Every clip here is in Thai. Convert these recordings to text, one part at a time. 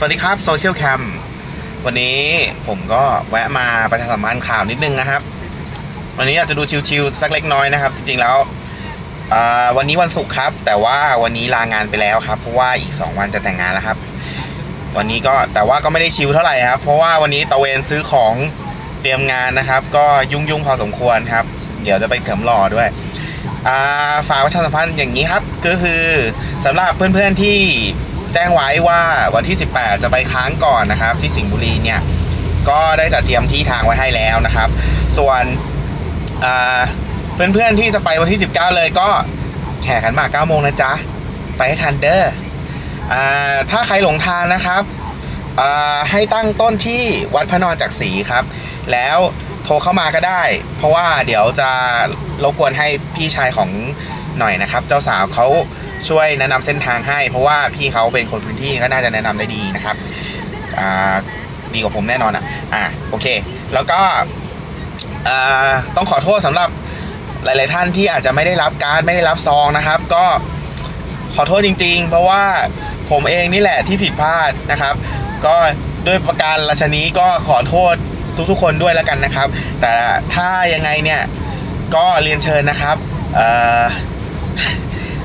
สวัสดีครับโซเชียลแคมวันนี้ผมก็แวะมาประชาสัมพันธ์ข่าวนิดนึงนะครับ วันนี้อาจจะดูชิวๆสักเล็กน้อยนะครับ จริงๆแล้ววันนี้วันศุกร์ครับ แต่ว่าวันนี้ลางานไปแล้วครับ เพราะว่าอีก 2 วันจะแต่งงานแล้วครับ วันนี้ก็แต่ว่าก็ไม่ได้ชิวเท่าไหร่ครับ เพราะว่าวันนี้ตะเวนซื้อของเตรียมงานนะครับ ก็ยุ่งๆพอสมควรครับ เดี๋ยวจะไปเสริมหล่อด้วยฝากประชาสัมพันธ์อย่างนี้ครับ ก็คือสำหรับเพื่อนๆที่ จ้งไว้ว่าวันที่ 18 จะไปค้างก่อนนะครับ ที่สิงห์บุรีเนี่ยก็ได้จัดเตรียมที่ทางไว้ให้แล้วนะครับ ส่วนเพื่อนๆที่จะไปวันที่ 19 เลยก็แห่ขันหมาก9โมงนะจ๊ะ ไปให้ทันเดอร์อ่าถ้าใครหลงทางนะครับให้ตั้งต้นที่วัดพระนอนจักรีครับ แล้วโทรเข้ามาก็ได้ เพราะว่าเดี๋ยวจะรบกวนให้พี่ชายของหน่อยนะครับ เจ้าสาวเขา ช่วยแนะนำเส้นทางให้ เพราะว่าพี่เขาเป็นคนพื้นที่ก็น่าจะแนะนำได้ดีนะครับดีกว่าผมแน่นอนอะอ่าโอเค แล้วก็ต้องขอโทษสำหรับหลาย ๆ ท่านที่อาจจะไม่ได้รับการไม่ได้รับซองนะครับ ก็ขอโทษจริง ๆ เพราะว่าผมเองนี่แหละที่ผิดพลาดนะครับ ก็ด้วยประการราชนี้ก็ขอโทษทุก ๆ คนด้วยแล้วกันนะครับ แต่ถ้ายังไงเนี่ยก็เรียนเชิญนะครับเอ่อ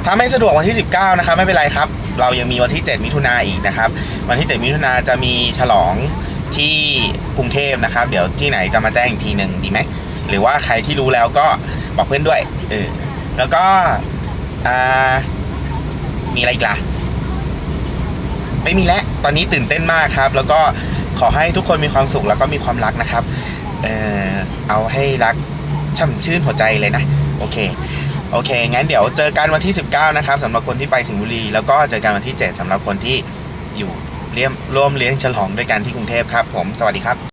ถ้าไม่สะดวกวันที่ 19 นะครับไม่เป็นไรครับ เรายังมีวันที่ 7 มิถุนาอีกนะครับ วันที่ 7 มิถุนาจะมีฉลองที่กรุงเทพนะครับ เดี๋ยวที่ไหนจะมาแจ้งอีกทีหนึ่งดีไหมหรือว่าใครที่รู้แล้วก็บอกเพื่อนด้วยเออแล้วก็อ่ามีอะไรอีกล่ะไม่มีแล้วตอนนี้ตื่นเต้นมากครับ แล้วก็ขอให้ทุกคนมีความสุขแล้วก็มีความรักนะครับ เออเอาให้รักช่ำชื่นหัวใจเลยนะ โอเค โอเค งั้นเดี๋ยวเจอกันวันที่ 19 นะครับสำหรับคนที่ไปสิงห์บุรี แล้วก็เจอกันวันที่ 7สำหรับคนที่อยู่เลี้ยมร่วมเลี้ยงฉลองด้วยกันที่กรุงเทพครับ ผม สวัสดีครับ